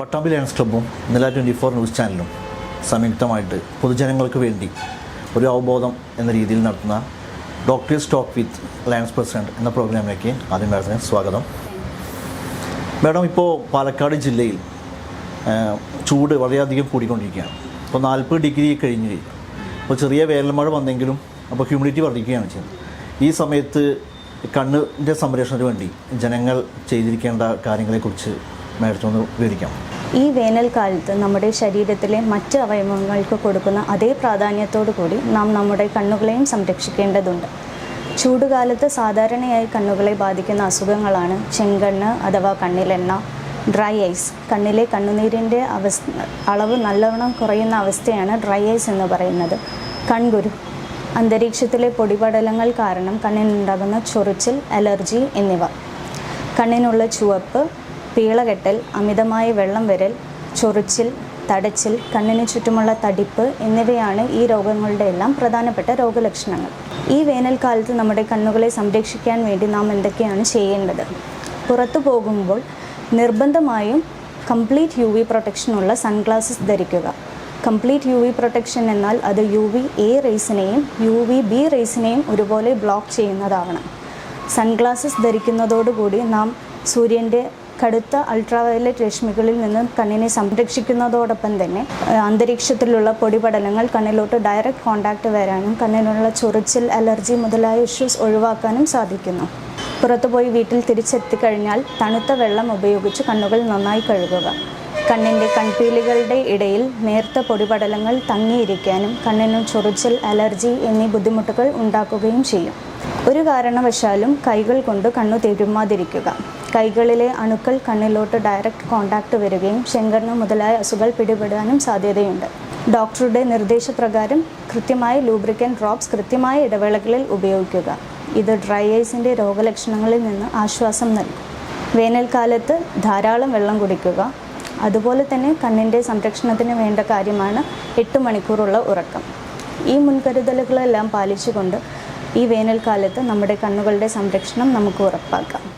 Pattambi lions ക്ലബ്ബും നില twenty four news ചാനലും സംയുക്തമായിട്ട് പൊതുജനങ്ങൾക്ക് വേണ്ടി ഒരു അവബോധം എന്ന രീതിയിൽ നടത്തുന്ന doctors talk with Lions president എന്ന പ്രോഗ്രാമിലേക്ക് ആദ്യം മാഡത്തിന് സ്വാഗതം. മാഡം ഇപ്പോൾ പാലക്കാട് ജില്ലയിൽ ചൂട് വളരെയധികം കൂടിക്കൊണ്ടിരിക്കുകയാണ്. ഇപ്പോൾ നാൽപ്പത് ഡിഗ്രി കഴിഞ്ഞു അപ്പോൾ ചെറിയ വേനൽമഴ വന്നെങ്കിലും അപ്പോൾ ഹ്യൂമിഡിറ്റി വർദ്ധിക്കുകയാണ് ചെയ്യുന്നത്. ഈ സമയത്ത് കണ്ണിന്റെ സംരക്ഷണത്തിന് വേണ്ടി ജനങ്ങൾ ചെയ്തിരിക്കേണ്ട കാര്യങ്ങളെക്കുറിച്ച് മാഡത്തിനൊന്ന് വിവരിക്കാം ഈ വേനൽക്കാലത്ത് നമ്മുടെ ശരീരത്തിലെ മറ്റ് അവയവങ്ങൾക്ക് കൊടുക്കുന്ന അതേ പ്രാധാന്യത്തോടു കൂടി നാം നമ്മുടെ കണ്ണുകളെയും സംരക്ഷിക്കേണ്ടതുണ്ട്. ചൂടുകാലത്ത് സാധാരണയായി കണ്ണുകളെ ബാധിക്കുന്ന അസുഖങ്ങളാണ് ചെങ്കണ്ണ് അഥവാ കണ്ണിലെണ്ണ ഡ്രൈ ഐസ്. കണ്ണിലെ കണ്ണുനീരിന്റെ അവസ്ഥ അളവ് നല്ലവണ്ണം കുറയുന്ന അവസ്ഥയാണ് ഡ്രൈ ഐസ് എന്ന് പറയുന്നത്. കൺകുരു. അന്തരീക്ഷത്തിലെ പൊടിപടലങ്ങൾ കാരണം കണ്ണിനുണ്ടാകുന്ന ചൊറിച്ചിൽ അലർജി എന്നിവ. കണ്ണിനുള്ള ചുവപ്പ് പീളകെട്ടൽ അമിതമായ വെള്ളം വരൽ ചൊറിച്ചിൽ തടച്ചിൽ കണ്ണിന് ചുറ്റുമുള്ള തടിപ്പ് എന്നിവയാണ് ഈ രോഗങ്ങളുടെ എല്ലാം പ്രധാനപ്പെട്ട രോഗലക്ഷണങ്ങൾ. ഈ വേനൽക്കാലത്ത് നമ്മുടെ കണ്ണുകളെ സംരക്ഷിക്കാൻ വേണ്ടി നാം എന്തൊക്കെയാണ് ചെയ്യേണ്ടത്? പുറത്തു പോകുമ്പോൾ നിർബന്ധമായും കംപ്ലീറ്റ് യു വി പ്രൊട്ടക്ഷനുള്ള സൺഗ്ലാസസ് ധരിക്കുക. കംപ്ലീറ്റ് യു വി പ്രൊട്ടക്ഷൻ എന്നാൽ അത് യു വി എ റേസിനെയും യു വി ബി റേസിനെയും ഒരുപോലെ ബ്ലോക്ക് ചെയ്യുന്നതാവണം സൺഗ്ലാസസ് ധരിക്കുന്നതോടുകൂടി നാം സൂര്യന്റെ കടുത്ത അൾട്രാവയലറ്റ് രശ്മികളിൽ നിന്ന് കണ്ണിനെ സംരക്ഷിക്കുന്നതോടൊപ്പം തന്നെ അന്തരീക്ഷത്തിലുള്ള പൊടിപടലങ്ങൾ കണ്ണിലോട്ട് ഡയറക്റ്റ് കോണ്ടാക്ട് വരാനും കണ്ണിനുള്ള ചൊറിച്ചിൽ അലർജി മുതലായ ഇഷ്യൂസ് ഒഴിവാക്കാനും സാധിക്കുന്നു. പുറത്തുപോയി വീട്ടിൽ തിരിച്ചെത്തിക്കഴിഞ്ഞാൽ തണുത്ത വെള്ളം ഉപയോഗിച്ച് കണ്ണുകൾ നന്നായി കഴുകുക. കണ്ണിന്റെ കൺപീലികളുടെ ഇടയിൽ നേർത്ത പൊടിപടലങ്ങൾ തങ്ങിയിരിക്കാനും കണ്ണിന് ചൊറിച്ചിൽ അലർജി എന്നീ ബുദ്ധിമുട്ടുകൾ ഉണ്ടാക്കുകയും ചെയ്യും. ഒരു കാരണവശാലും കൈകൾ കൊണ്ട് കണ്ണു തിരുമാതിരിക്കുക കൈകളിലെ അണുക്കൾ കണ്ണിലോട്ട് ഡയറക്റ്റ് കോണ്ടാക്ട് വരികയും ശങ്കർണ മുതലായ അസുഖങ്ങൾ പിടിപെടാനും സാധ്യതയുണ്ട്. ഡോക്ടറുടെ നിർദ്ദേശപ്രകാരം കൃത്യമായ ലൂബ്രിക്കൻ ഡ്രോപ്സ് കൃത്യമായ ഇടവേളകളിൽ ഉപയോഗിക്കുക. ഇത് ഡ്രൈ ഐസിന്റെ രോഗലക്ഷണങ്ങളിൽ നിന്ന് ആശ്വാസം നൽകും. വേനൽക്കാലത്ത് ധാരാളം വെള്ളം കുടിക്കുക. അതുപോലെ തന്നെ കണ്ണിന്റെ സംരക്ഷണത്തിന് വേണ്ട കാര്യമാണ് എട്ട് മണിക്കൂറുള്ള ഉറക്കം. ഈ മുൻകരുതലുകളെല്ലാം പാലിച്ചുകൊണ്ട് ഈ വേനൽക്കാലത്ത് നമ്മുടെ കണ്ണുകളുടെ സംരക്ഷണം നമുക്ക് ഉറപ്പാക്കാം.